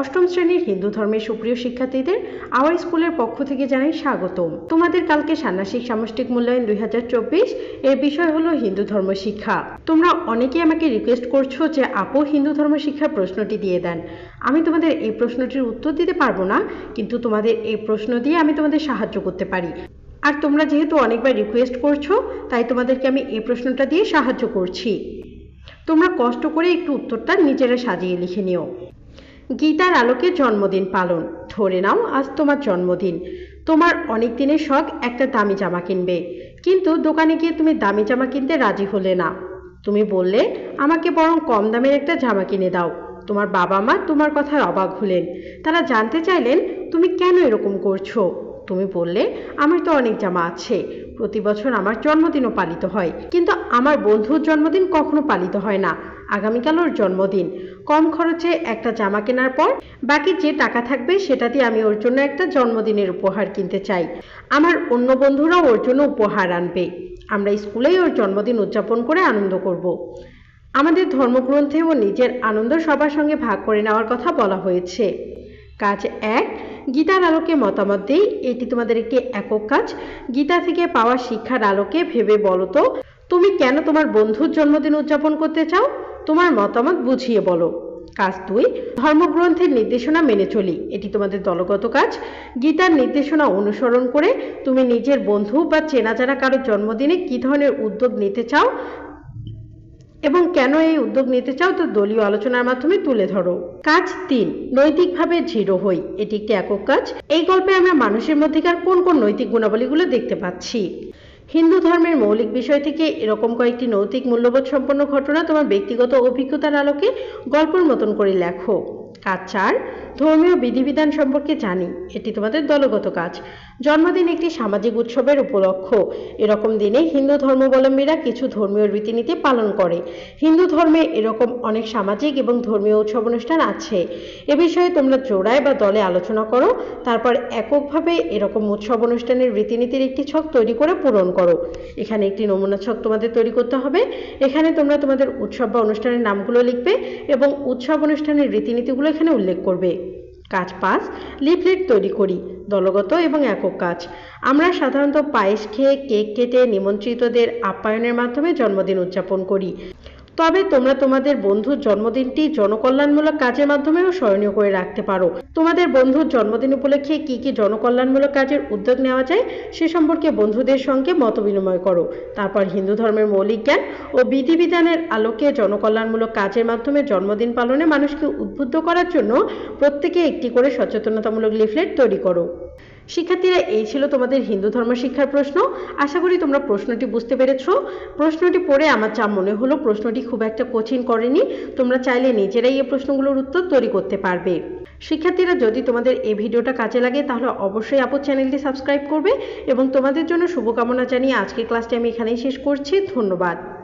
অষ্টম শ্রেণির হিন্দু ধর্মের সুপ্রিয় শিক্ষার্থীদের আওয়ার স্কুলের পক্ষ থেকে জানাই স্বাগতম। তোমাদের কালকে ষান্মাসিক সামষ্টিক মূল্যায়ন দুই এর বিষয় হলো হিন্দু ধর্ম শিক্ষা। তোমরা অনেকেই আমাকে রিকোয়েস্ট করছ যে আপু হিন্দু ধর্ম শিক্ষার প্রশ্নটি দিয়ে দেন। আমি তোমাদের এই প্রশ্নটির উত্তর দিতে পারব না, কিন্তু তোমাদের এই প্রশ্ন দিয়ে আমি তোমাদের সাহায্য করতে পারি। আর তোমরা যেহেতু অনেকবার রিকোয়েস্ট করছ, তাই তোমাদেরকে আমি এই প্রশ্নটা দিয়ে সাহায্য করছি। তোমরা কষ্ট করে একটু উত্তরটা নিজেরা সাজিয়ে লিখে নিও। গীতার আলোকে জন্মদিন পালন। ধরে নাও, আজ তোমার জন্মদিন। তোমার অনেক দিনের শখ একটা দামি জামা কিনবে। কিন্তু দোকানে গিয়ে তুমি দামি জামা কিনতে রাজি হলে না। তুমি বললে, আমাকে বরং কম দামের একটা জামা কিনে দাও। তোমার বাবা মা তোমার কথায় অবাক হলেন। তারা জানতে চাইলেন, তুমি কেন এরকম করছ? তুমি বললে, আমার তো অনেক জামা আছে। প্রতি বছর আমার জন্মদিনও পালিত হয়। কিন্তু আমার বন্ধুর জন্মদিন কখনো পালিত হয় না। আগামীকাল ওর জন্মদিন। কম খরচে একটা জামা কেনার পর বাকি যে টাকা থাকবে সেটা দিয়ে আমি ওর জন্য একটা জন্মদিনের উপহার কিনতে চাই। আমার অন্য বন্ধুরাও ওর জন্য উপহার আনবে। আমরা স্কুলেই ওর জন্মদিন উদযাপন করে আনন্দ করব। আমাদের ধর্মগ্রন্থে ও নিজের আনন্দ সবার সঙ্গে ভাগ করে নেওয়ার কথা বলা হয়েছে। কাজ এক, গীতার আলোকে মতামত দিই। এটি তোমাদের একটি একক কাজ। গীতা থেকে পাওয়া শিক্ষার আলোকে ভেবে বলো তো, তুমি কেন তোমার বন্ধুর জন্মদিন উদযাপন করতে চাও? তোমার মতামত বুঝিয়ে বলো। কাজ দুই, ধর্মগ্রন্থের নির্দেশনা মেনে চলি। এটি তোমাদের দলগত কাজ। গীতার নির্দেশনা অনুসরণ করে তুমি নিজের বন্ধু বা চেনা জানা কারোর জন্মদিনে কী ধরনের উদ্যোগ নিতে চাও এবং কেন এই উদ্যোগ নিতে চাও তো দলীয় আলোচনার মাধ্যমে তুলে ধরো। কাজ তিন, নৈতিকভাবে দৃঢ় হই। এটি একটি একক কাজ। এই গল্পে আমরা মানুষের মধ্যেকার কোন কোন নৈতিক গুণাবলীগুলো দেখতে পাচ্ছি। হিন্দু ধর্মের মৌলিক বিষয় থেকে এরকম কয়েকটি নৈতিক মূল্যবোধ সম্পন্ন ঘটনা তোমার ব্যক্তিগত অভিজ্ঞতার আলোকে গল্পের মতন করে লেখো। কাজ চার ধর্মীয় বিধিবিধান সম্পর্কে জানি। এটি তোমাদের দলগত কাজ। জন্মদিন একটি সামাজিক উৎসবের উপলক্ষ। এরকম দিনে হিন্দু ধর্মাবলম্বীরা কিছু ধর্মীয় রীতিনীতি পালন করে। হিন্দু ধর্মে এরকম অনেক সামাজিক এবং ধর্মীয় উৎসব অনুষ্ঠান আছে। এ বিষয়ে তোমরা জোড়ায় বা দলে আলোচনা করো। তারপর এককভাবে এরকম উৎসব অনুষ্ঠানের রীতিনীতির একটি ছক তৈরি করে পূরণ করো। এখানে একটি নমুনা ছক তোমাদের তৈরি করতে হবে। এখানে তোমরা তোমাদের উৎসব বা অনুষ্ঠানের নামগুলো লিখবে এবং উৎসব অনুষ্ঠানের রীতিনীতিগুলো এখানে উল্লেখ করবে। কাজ পাঁচ লিফলেট তৈরি করি, দলগত এবং একক কাজ। আমরা সাধারণত পায়েস খেয়ে কেক কেটে নিমন্ত্রিতদের আপ্যায়নের মাধ্যমে জন্মদিন উদযাপন করি। তবে তোমরা তোমাদের বন্ধুর জন্মদিনটি জনকল্যাণমূলক কাজের মাধ্যমেও স্মরণীয় করে রাখতে পারো। তোমাদের বন্ধুর জন্মদিন উপলক্ষে কি কি জনকল্যাণমূলক কাজের উদ্যোগ নেওয়া যায় সে সম্পর্কে বন্ধুদের সঙ্গে মত বিনিময় করো। তারপর হিন্দু ধর্মের মৌলিক জ্ঞান ও বিধিবিধানের আলোকে জনকল্যাণমূলক কাজের মাধ্যমে জন্মদিন পালনে মানুষকে উদ্বুদ্ধ করার জন্য প্রত্যেকে একটি করে সচেতনতামূলক লিফলেট তৈরি করো। শিক্ষার্থীরা, এই ছিল তোমাদের হিন্দু ধর্ম শিক্ষার প্রশ্ন। আশা করি তোমরা প্রশ্নটি বুঝতে পেরেছ। প্রশ্নটি পড়ে আমার যা মনে হলো, প্রশ্নটি খুব একটা কঠিন করেনি। তোমরা চাইলে নিজেরাই এই প্রশ্নগুলোর উত্তর তৈরি করতে পারবে। শিক্ষার্থীরা, যদি তোমাদের এই ভিডিওটা কাজে লাগে, তাহলে অবশ্যই আপু চ্যানেলটি সাবস্ক্রাইব করবে এবং তোমাদের জন্য শুভকামনা জানিয়ে আজকের ক্লাসটি আমি এখানেই শেষ করছি। ধন্যবাদ।